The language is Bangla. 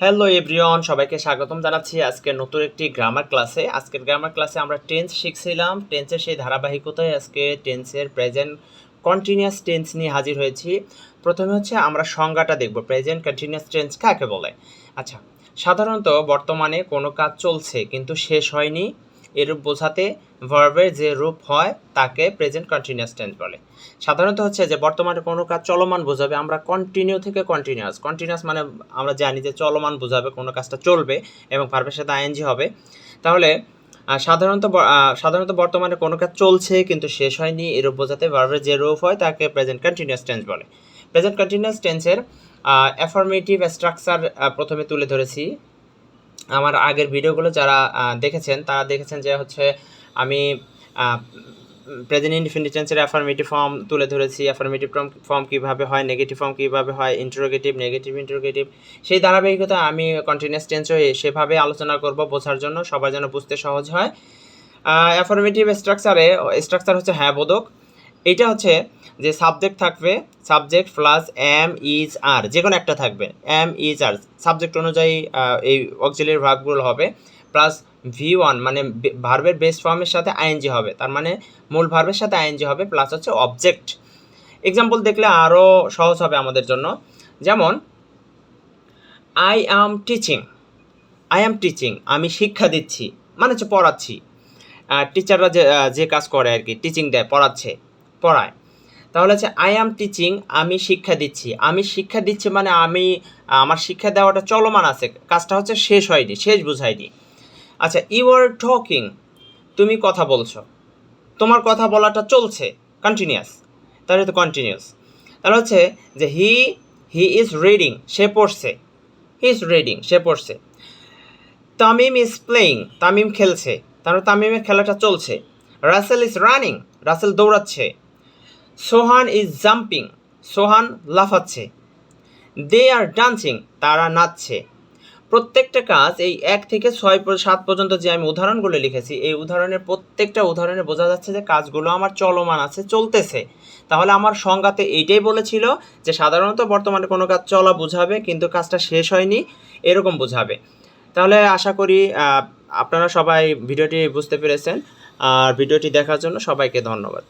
হ্যালো এভরিওয়ান সবাইকে স্বাগতম জানাচ্ছি আজকে নতুন একটি গ্রামার ক্লাসে আজকের গ্রামার ক্লাসে আমরা টেন্স শিখছিলাম। টেন্সের সেই ধারাবাহিকতায় আজকে টেন্সের প্রেজেন্ট কন্টিনিউয়াস টেন্স নিয়ে হাজির হয়েছি। প্রথমে হচ্ছে আমরা সংজ্ঞাটা দেখব। প্রেজেন্ট কন্টিনিউয়াস টেন্স কাকে বলে? আচ্ছা সাধারণত বর্তমানে কোনো কাজ চলছে কিন্তু শেষ হয়নি। এরূপ বোঝাতে ভার্বের যে রূপ হয়, তাকে প্রেজেন্ট কন্টিনিউয়াস টেন্স বলে। সাধারণত হচ্ছে যে বর্তমানে কোনো কাজ চলমান বোঝাবে, আমরা কন্টিনিউ থেকে কন্টিনিউয়াস কন্টিনিউয়াস মানে আমরা জানি যে চলমান বোঝাবে, কোনো কাজটা চলবে এবং ভার্বের সাথে আইএনজি হবে। তাহলে সাধারণত সাধারণত বর্তমানে কোনো কাজ চলছে কিন্তু শেষ হয়নি, এরূপ বোঝাতে ভার্বের যে রূপ হয়, তাকে প্রেজেন্ট কন্টিনিউয়াস টেন্স বলে। প্রেজেন্ট কন্টিনিউয়াস টেন্সের অ্যাফার্মেটিভ স্ট্রাকচার প্রথমে তুলে ধরেছি। আমার আগের ভিডিওগুলো যারা দেখেছেন, তারা দেখেছেন যে হচ্ছে আমি প্রেজেন্ট ইনডিফিনিট অ্যাফার্মেটিভ ফর্ম তুলে ধরেছি অ্যাফার্মেটিভ ফর্ম ফর্ম কীভাবে হয় নেগেটিভ ফর্ম কীভাবে হয় ইন্টারোগেটিভ নেগেটিভ ইন্টারোগেটিভ সেই ধারাবাহিকতা আমি কন্টিনিউস কন্টিনিউয়াস হয়ে সেভাবে আলোচনা করব বোঝার জন্য সবার যেন বুঝতে সহজ হয়। অ্যাফার্মেটিভ স্ট্রাকচারে স্ট্রাকচার হচ্ছে হ্যাঁ বোধক এটা হচ্ছে যে সাবজেক্ট থাকবে subject plus am is are যে কোনো একটা থাকবে। এম ইজ আর সাবজেক্ট অনুযায়ী এই অক্সিলিয়ারি ভার্বগুলো হবে। প্লাস ভি ওয়ান মানে ভার্বের বেস ফর্মের সাথে আইএনজি হবে। তার মানে মূল ভার্বের সাথে আইএনজি হবে প্লাস হচ্ছে অবজেক্ট এক্সাম্পল দেখলে আরও সহজ হবে আমাদের জন্য। যেমন I am teaching I am teaching আমি শিক্ষা দিচ্ছি মানে হচ্ছে পড়াচ্ছি। টিচাররা যে যে কাজ করে আর কি টিচিং দেয়, পড়াচ্ছে। পড়ায়। তাহলে হচ্ছে আই অ্যাম টিচিং আমি শিক্ষা দিচ্ছি। আমি শিক্ষা দিচ্ছি মানে আমি, আমার শিক্ষা দেওয়াটা চলমান আছে। কাজটা হচ্ছে শেষ হয়নি, শেষ বুঝায়নি। আচ্ছা ইউ আর টকিং তুমি কথা বলছো। তোমার কথা বলাটা চলছে কন্টিনিউয়াস তাহলে তো কন্টিনিউয়াস তাহলে হচ্ছে যে হি হি ইজ রিডিং সে পড়ছে। হি ইজ রিডিং সে পড়ছে। তামিম ইজ প্লেয়িং তামিম খেলছে। তাহলে তামিমের খেলাটা চলছে। রাসেল ইজ রানিং রাসেল দৌড়াচ্ছে। সোহান ইজ জাম্পিং সোহান লাফাচ্ছে। দে আর ডান্সিং তারা নাচছে। প্রত্যেকটা কাজ এই এক থেকে ছয় সাত পর্যন্ত যে আমি উদাহরণগুলো লিখেছি, এই উদাহরণের প্রত্যেকটা উদাহরণে বোঝা যাচ্ছে যে কাজগুলো আমার চলমান আছে, চলতেছে। তাহলে আমার সংজ্ঞাতে এইটাই বলেছিল যে সাধারণত বর্তমানে কোনো কাজ চলা বোঝাবে, কিন্তু কাজটা শেষ হয়নি, এরকম বোঝাবে। তাহলে আশা করি আপনারা সবাই ভিডিওটি বুঝতে পেরেছেন। আর ভিডিওটি দেখার জন্য সবাইকে ধন্যবাদ।